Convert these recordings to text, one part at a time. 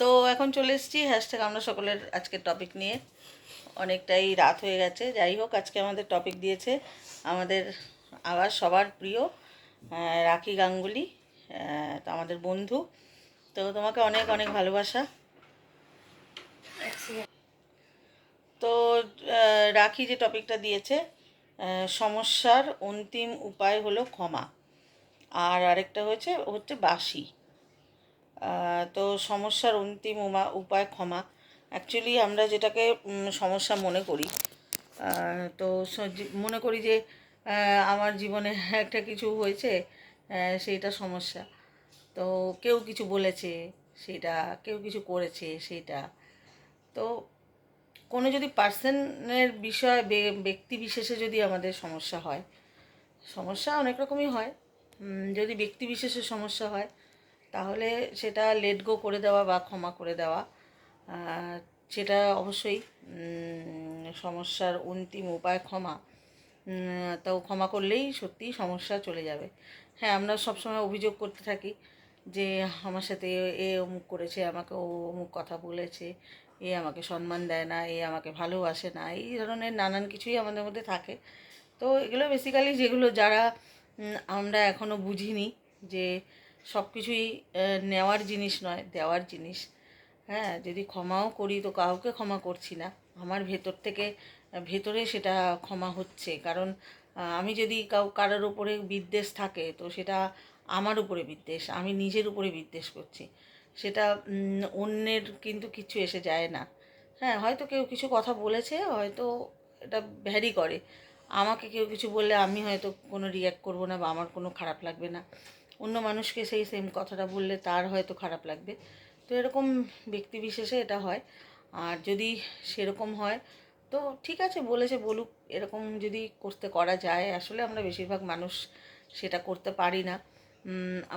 তো এখন চলে এসেছি হ্যাশট্যাগ আমরা সকলের আজকের টপিক নিয়ে। অনেকটাই রাত হয়ে গেছে। যাই হোক, আজকে আমাদের টপিক দিয়েছে আমাদের আবার সবার প্রিয় রাখি গাঙ্গুলি তো আমাদের বন্ধু। তো তোমাকে অনেক অনেক ভালোবাসা। তো রাখি যে টপিকটা দিয়েছে সমস্যার অন্তিম উপায় হলো ক্ষমা। আর আরেকটা হচ্ছে হচ্ছে বাসি তো সমস্যার অন্তিম উপায় ক্ষমা। অ্যাকচুয়ালি আমরা যেটাকে সমস্যা মনে করি তো মনে করি যে আমার জীবনে একটা কিছু হয়েছে সেইটা সমস্যা। তো কেউ কিছু বলেছে, সেটা, কেউ কিছু করেছে, সেটা। তো কোনো যদি পার্সনের বিষয় ব্যক্তি বিশেষে যদি আমাদের সমস্যা হয়, সমস্যা অনেক রকমই হয়। যদি ব্যক্তি বিশেষে সমস্যা হয় তাহলে সেটা লেট গো করে দেওয়া বা ক্ষমা করে দেওয়া সেটা অবশ্যই সমস্যার অন্তিম উপায় ক্ষমা তাও ক্ষমা করলেই সত্যিই সমস্যা চলে যাবে। হ্যাঁ আমরা সবসময় অভিযোগ করতে থাকি যে আমার সাথে এ অমুক করেছে, আমাকে ও অমুক কথা বলেছে, এ আমাকে সম্মান দেয় না, এ আমাকে ভালোবাসে না, এই ধরনের নানান কিছুই আমাদের মধ্যে থাকে। তো এগুলো বেসিক্যালি যেগুলো যারা আমরা এখনও বুঝিনি যে সব কিছুই নেওয়ার জিনিস নয়, দেওয়ার জিনিস। হ্যাঁ যদি ক্ষমাও করি তো কাউকে ক্ষমা করছি না। আমার ভেতর থেকে ভেতরে সেটা ক্ষমা হচ্ছে। কারণ আমি যদি কাউ, কারোর উপরে বিদ্বেষ থাকে তো সেটা আমার উপরে বিদ্বেষ, আমি নিজের উপরে বিদ্বেষ করছি। সেটা অন্যের কিন্তু কিছু এসে যায় না। হ্যাঁ হয়তো কেউ কিছু কথা বলেছে, হয়তো এটা ভ্যারি করে। আমাকে কেউ কিছু বললে আমি হয়তো কোনো রিয়্যাক্ট করব না বা আমার কোনো খারাপ লাগবে না। অন্য মানুষকে সেই সেম কথাটা বললে তার হয়তো খারাপ লাগবে। তো এরকম ব্যক্তি বিশেষে এটা হয়। আর যদি সেরকম হয়, তো ঠিক আছে, বলেছে বলুক, এরকম যদি করতে করা যায়, আসলে আমরা বেশিরভাগ মানুষ সেটা করতে পারি না।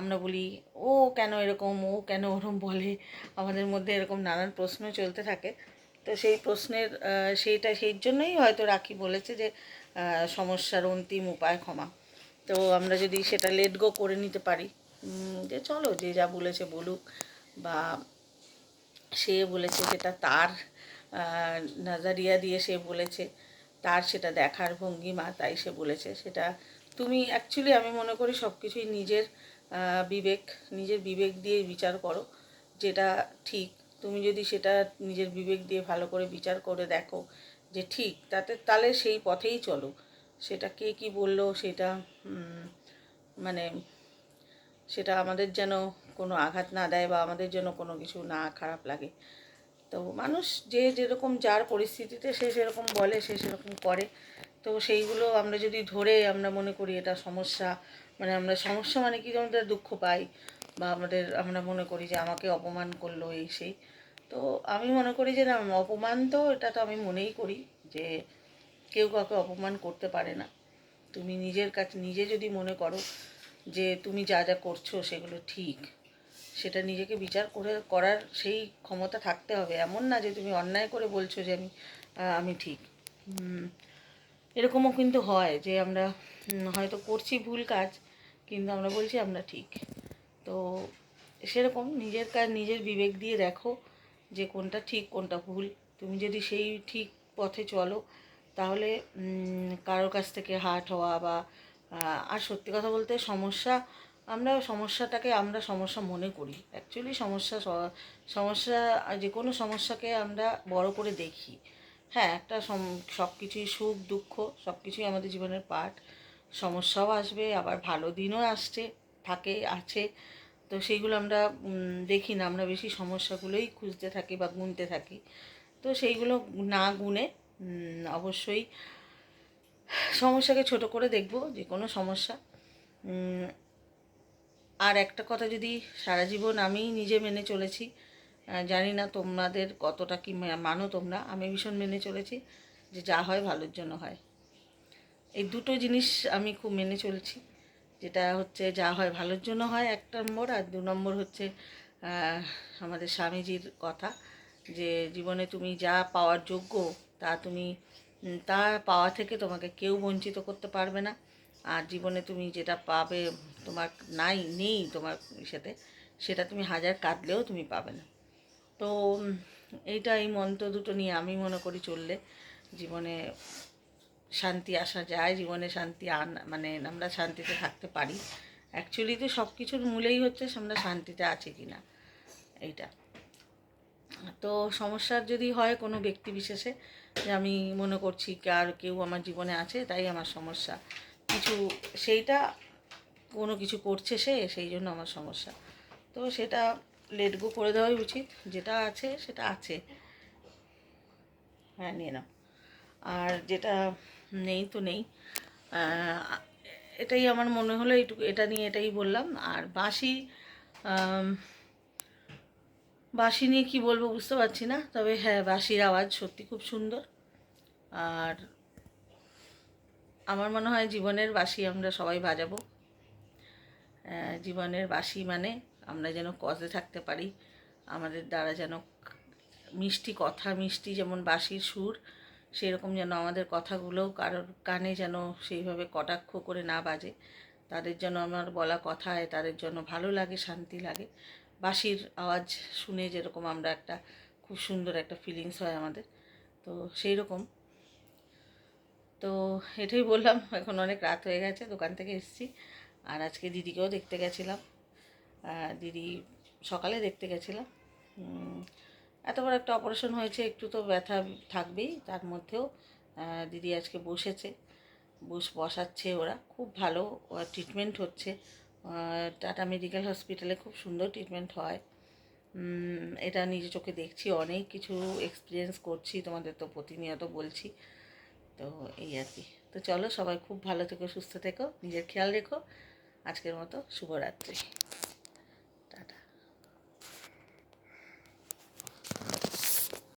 আমরা বলি, ও কেন এরকম? ও কেন ওরকম বলে? আমাদের মধ্যে এরকম নানান প্রশ্ন চলতে থাকে। তো সেই প্রশ্নের সেইটা সেই জন্যই হয়তো রাখি বলেছে যে সমস্যার অন্তিম উপায় ক্ষমা। তো আমরা যদি সেটা লেট গো করে নিতে পারি। যে চলো, যে যা বলেছে বলুক বা সে বলেছে যেটা তার নাজারিয়া দিয়ে সে বলেছে, তার সেটা দেখার ভঙ্গিমা তাই সে বলেছে। সেটা তুমি অ্যাকচুয়ালি আমি মনে করি সব কিছুই নিজের বিবেক নিজের বিবেক দিয়ে বিচার করো, যেটা ঠিক। তুমি যদি সেটা নিজের বিবেক দিয়ে ভালো করে বিচার করে দেখো যে ঠিক, তাতে তাহলে সেই পথেই চলো। সেটা কে কি বলল, সেটা মানে সেটা আমাদের যেন কোনো আঘাত না দেয় বা আমাদের যেন কোনো কিছু না খারাপ লাগে। তো মানুষ যে যেরকম যার পরিস্থিতিতে সে সেরকম বলে, সে সেরকম করে। তো সেইগুলো আমরা যদি ধরে আমরা মনে করি এটা সমস্যা মানে আমরা সমস্যা মানে কি আমাদের দুঃখ পাই বা আমাদের, আমরা মনে করি যে আমাকে অপমান করল এই সেই। তো আমি মনে করি যে না, অপমান তো এটা তো আমি মনেই করি যে কেউ কাউকে অপমান করতে পারে না। তুমি নিজের কাছে, নিজে যদি মনে করো যে তুমি যা যা করছ সেগুলো ঠিক, সেটা নিজেকে বিচার করে করার সেই ক্ষমতা থাকতে হবে। এমন না যে তুমি অন্যায় করে বলছো যে আমি আমি ঠিক। এরকমও কিন্তু হয় যে আমরা হয়তো করছি ভুল কাজ, কিন্তু আমরা বলছি আমরা ঠিক। তো সেরকম নিজের কাজ, নিজের বিবেক দিয়ে দেখো যে কোনটা ঠিক, কোনটা ভুল। তুমি যদি সেই ঠিক পথে চলো তাহলে কারোর কাছ থেকে হার্ট হওয়া বা আর সত্যি কথা বলতে সমস্যা, আমরা সমস্যাটাকে আমরা সমস্যা মনে করি। অ্যাকচুয়ালি সমস্যা সমস্যা, যে কোনো সমস্যাকে আমরা বড় করে দেখি। হ্যাঁ একটা সব কিছুই সুখ, দুঃখ সব কিছুই আমাদের জীবনের পার্ট সমস্যাও আসবে, আবার ভালো দিনও আসছে, থাকে, আছে। তো সেইগুলো আমরা দেখি না। আমরা বেশি সমস্যাগুলোই খুঁজতে থাকি বা গুনতে থাকি। তো সেইগুলো না গুনে অবশ্যই সমস্যাকে ছোট করে দেখব, যে কোনো সমস্যা। আর একটা কথা যদি সারা জীবন আমি নিজে মেনে চলেছি জানি না তোমাদের কতটা কি মানো তোমরা, আমি ভীষণ মেনে চলেছি যে যা হয় ভালোর জন্য হয়। এই দুটো জিনিস আমি খুব মেনে চলছি, যেটা হচ্ছে যা হয় ভালোর জন্য হয় এক নম্বর, আর দু নম্বর হচ্ছে আমাদের স্বামীজির কথা যে জীবনে তুমি যা পাওয়ার যোগ্য তা তুমি তা পাওয়া থেকে তোমাকে কেউ বঞ্চিত করতে পারবে না। আর জীবনে তুমি যেটা পাবে তোমার নাই, নেই তোমার সাথে, সেটা তুমি হাজার কাঁদলেও তুমি পাবে না। তো এইটা এই মন্ত্র দুটো নিয়ে আমি মনে করি চললে জীবনে শান্তি আসা যায়, জীবনে শান্তি আন মানে আমরা শান্তিতে থাকতে পারি। অ্যাকচুয়ালি তো সব কিছুর মূলেই হচ্ছে আমরা শান্তিতে আছি কি না এইটা। তো সমস্যার যদি হয় কোনো ব্যক্তি বিশেষে, যে আমি মনে করছি আর কেউ আমার জীবনে আছে, তাই আমার সমস্যা। কিছু সেইটা কোনো কিছু করছে সে, সেই জন্য আমার সমস্যা। তো সেটা লেট গো করে দেওয়াই উচিত। যেটা আছে, সেটা আছে। হ্যাঁ নিয়ে নাও। আর যেটা নেই তো নেই। এটাই আমার মনে হলো, এইটুকু, এটা নিয়ে এটাই বললাম। আর বাঁশি বাঁশি নিয়ে কী বলব বুঝতে পারছি না, তবে হ্যাঁ বাঁশির আওয়াজ সত্যি খুব সুন্দর। আর আমার মনে হয় জীবনের বাঁশি আমরা সবাই বাজাবো। জীবনের বাঁশি মানে আমরা যেন কজে থাকতে পারি, আমাদের দ্বারা যেন মিষ্টি কথা, মিষ্টি যেমন বাঁশির সুর, সেরকম যেন আমাদের কথাগুলোও কারোর কানে যেন সেইভাবে কটাক্ষ করে না বাজে। তাদের জন্য আমার বলা কথায় তাদের জন্য ভালো লাগে, শান্তি লাগে। বাঁশির আওয়াজ শুনে যেরকম আমরা একটা খুব সুন্দর একটা ফিলিংস হয় আমাদের। তো সেই রকম তো এটাই বললাম, এখন অনেক রাত হয়ে গেছে, দোকান থেকে এসেছি। আর আজকে দিদিকেও দেখতে গেছিলাম। দিদি সকালে দেখতে গেছিলাম। এত বড় একটা অপারেশন হয়েছে, একটু তো ব্যথা থাকবেই, তার মধ্যেও দিদি আজকে বসেছে। বস বসাচ্ছে ওরা। খুব ভালো ট্রিটমেন্ট হচ্ছে। টাটা মেডিকেল হসপিটালে খুব সুন্দর ট্রিটমেন্ট হয়। এটা নিজে চোখে দেখছি, অনেক কিছু এক্সপিরিয়েন্স করছি, তোমাদের তো প্রতিনিয়ত বলছি। তো এই আর কি। তো চলো সবাই খুব ভালো থেকো, সুস্থ থেকো, নিজের খেয়াল রেখো। আজকের মতো শুভরাত্রি।